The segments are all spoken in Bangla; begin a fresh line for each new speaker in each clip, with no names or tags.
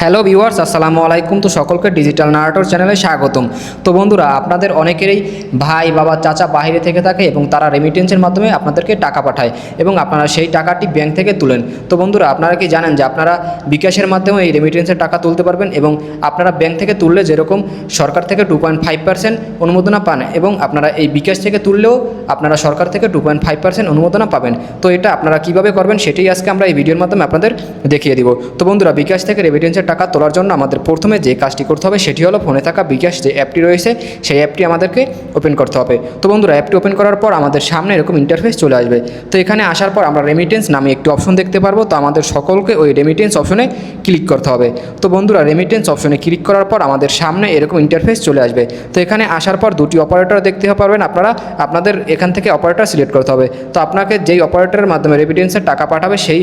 হ্যালো ভিউয়ার্স, আসসালামু আলাইকুম। তো সকলকে ডিজিটাল নারাটর চ্যানেলে স্বাগতম। তো বন্ধুরা, আপনাদের অনেকেরই ভাই, বাবা, চাচা বাইরে থেকে থাকে এবং তারা রেমিটেন্সের মাধ্যমে আপনাদেরকে টাকা পাঠায় এবং আপনারা সেই টাকাটি ব্যাংক থেকে তুলেন। তো বন্ধুরা, আপনারা কি জানেন যে আপনারা বিকাশের মাধ্যমে এই রেমিটেন্সের টাকা তুলতে পারবেন এবং আপনারা ব্যাংক থেকে তুললে যেরকম সরকার থেকে টু পয়েন্ট ফাইভ পার্সেন্ট অনুমোদনা পান এবং আপনারা এই বিকাশ থেকে তুললেও আপনারা সরকার থেকে টু পয়েন্ট ফাইভ পার্সেন্ট অনুমোদনা পাবেন। তো এটা আপনারা কীভাবে করবেন সেটাই আজকে আমরা এই ভিডিওর মাধ্যমে আপনাদের দেখিয়ে দিব। তো বন্ধুরা, বিকাশ থেকে রেমিটেন্সের টাকা তোলার জন্য আমাদের প্রথমে যে কাজটি করতে হবে সেটি হলো ফোনে থাকা বিকাশ যে অ্যাপটি রয়েছে, সেই অ্যাপটি আমাদেরকে ওপেন করতে হবে। তো বন্ধুরা, অ্যাপটি ওপেন করার পর আমাদের সামনে এরকম ইন্টারফেস চলে আসবে। তো এখানে আসার পর আমরা রেমিটেন্স নামে একটি অপশন দেখতে পারব। তো আমাদের সকলকে ওই রেমিটেন্স অপশনে ক্লিক করতে হবে। তো বন্ধুরা রেমিটেন্স অপশনে ক্লিক করার পর আমাদের সামনে এরকম ইন্টারফেস চলে আসবে। তো এখানে আসার পর দুটি অপারেটর দেখতে পারবেন আপনারা। আপনাদের এখান থেকে অপারেটর সিলেক্ট করতে হবে। তো আপনাকে যেই অপারেটরের মাধ্যমে রেমিটেন্সের টাকা পাঠাবে, সেই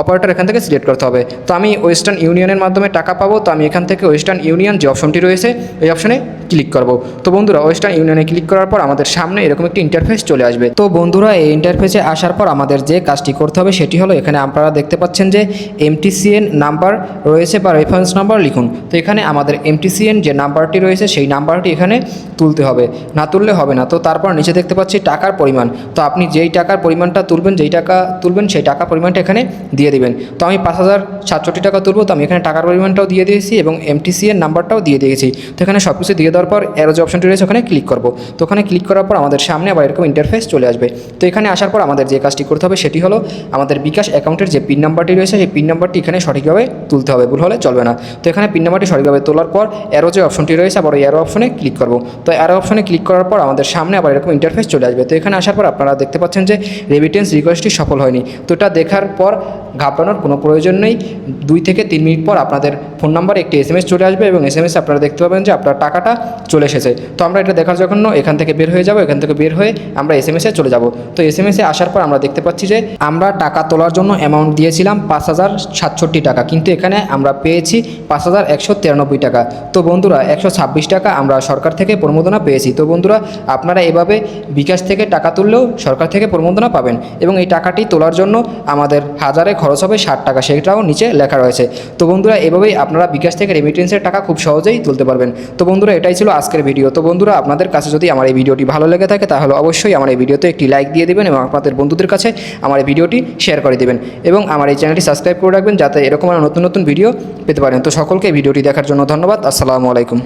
অপারেটর এখান থেকে সিলেক্ট করতে হবে। তো আমি ওয়েস্টার্ন ইউনিয়নের মাধ্যমে টাকা পাবো তো আমি এখান থেকে ওয়েস্টার্ন ইউনিয়ন যে অপশনটি রয়েছে এই অপশনে ক্লিক করব। তো বন্ধুরা ওয়েস্টার্ন ইউনিয়নে ক্লিক করার পর আমাদের সামনে এরকম একটি ইন্টারফেস চলে আসবে। তো বন্ধুরা, এই ইন্টারফেসে আসার পর আমাদের যে কাজটি করতে হবে সেটি হলো এখানে আপনারা দেখতে পাচ্ছেন যে এমটিসিএন নাম্বার রয়েছে বা রেফারেন্স নাম্বার লিখুন। তো এখানে আমাদের এমটিসিএন যে নাম্বারটি রয়েছে সেই নাম্বারটি এখানে তুলতে হবে। না তুললে হবে না। তো তারপর নিচে দেখতে পাচ্ছি টাকার পরিমাণ। তো আপনি যেই টাকার পরিমাণটা তুলবেন, যেই টাকা তুলবেন সেই টাকা পরিমাণটা এখানে দিয়ে দিবেন। তো আমি পাঁচ হাজার সাতষট্টি টাকা তুলবো, তো আমি এখানে টাকার পরিমাণটাও দিয়ে দিয়েছি এবং এমটিসিএন নাম্বারটাও দিয়ে দিয়েছি। তো এখানে সব কিছু দিয়ে দেওয়ার পর এরো যে অপশনটি রয়েছে, ওখানে ক্লিক করব। তো ওখানে ক্লিক করার পর আমাদের সামনে আবার এরকম ইন্টারফেস চলে আসবে। তো এখানে আসার পর আমাদের যে কাজটি করতে হবে, সেটি হলো আমাদের বিকাশ অ্যাকাউন্টের যে পিন নাম্বারটি রয়েছে, সেই পিন নাম্বারটি এখানে সঠিকভাবে তুলতে হবে। ভুল হলে চলবে না। তো এখানে পিন নাম্বারটি সঠিকভাবে তোলার পর এরো যে অপশনটি রয়েছে, আবার ওই এরো অপশনে ক্লিক করব। তো এরো অপশনে ক্লিক করার পর আমাদের সামনে আবার এরকম ইন্টারফেস চলে আসবে। তো এখানে আসার পর আপনারা দেখতে পাচ্ছেন যে রেমিটেন্স রিকোয়েস্টটি সফল হয়নি। তো এটা দেখার পর ঘাবড়ানোর কোনো প্রয়োজন নেই। দুই থেকে তিন মিনিট পর আপনাদের ফোন নাম্বারে, একটি এস চলে আসবে এবং এস এম আপনারা দেখতে পাবেন যে আপনার টাকাটা চলে এসেছে। তো আমরা এটা দেখার জন্য এখান থেকে বের হয়ে যাব, এখান থেকে বের হয়ে আমরা এস এম এসে চলে যাব। তো এস এম এসে আসার পর আমরা দেখতে পাচ্ছি যে আমরা টাকা তোলার জন্য অ্যামাউন্ট দিয়েছিলাম পাঁচ হাজার সাতষট্টি টাকা, কিন্তু এখানে আমরা পেয়েছি পাঁচ হাজার একশো তিরানব্বই টাকা। তো বন্ধুরা, একশো ছাব্বিশ টাকা আমরা সরকার থেকে প্রমোদনা পেয়েছি। তো বন্ধুরা, আপনারা এভাবে বিকাশ থেকে টাকা তুললেও সরকার থেকে প্রমোদনা পাবেন এবং এই টাকাটি তোলার জন্য আমাদের হাজারে খরচ হবে ষাট টাকা। সেটাও নিচে লেখা রয়েছে। তো বন্ধুরা, এভাবেই আপনারা বিকাশ থেকে রেমিটেন্সের টাকা খুব সহজেই তুলতে পারবেন। তো বন্ধুরা, এটাই ছিল আজকের ভিডিও তো বন্ধুরা, আপনাদের কাছে যদি আমার এই ভিডিওটি ভালো লেগে থাকে, তাহলে অবশ্যই আমার এই ভিডিওতে একটি লাইক দিয়ে দেবেন এবং আপনাদের বন্ধুদের কাছে আমার এই ভিডিওটি শেয়ার করে দেবেন। এবং আমার এই চ্যানেলটি সাবস্ক্রাইব করে রাখবেন, যাতে এরকম আরও নতুন নতুন ভিডিও পেতে পারেন। তো সকলকে ভিডিওটি দেখার জন্য ধন্যবাদ। আসসালামু আলাইকুম।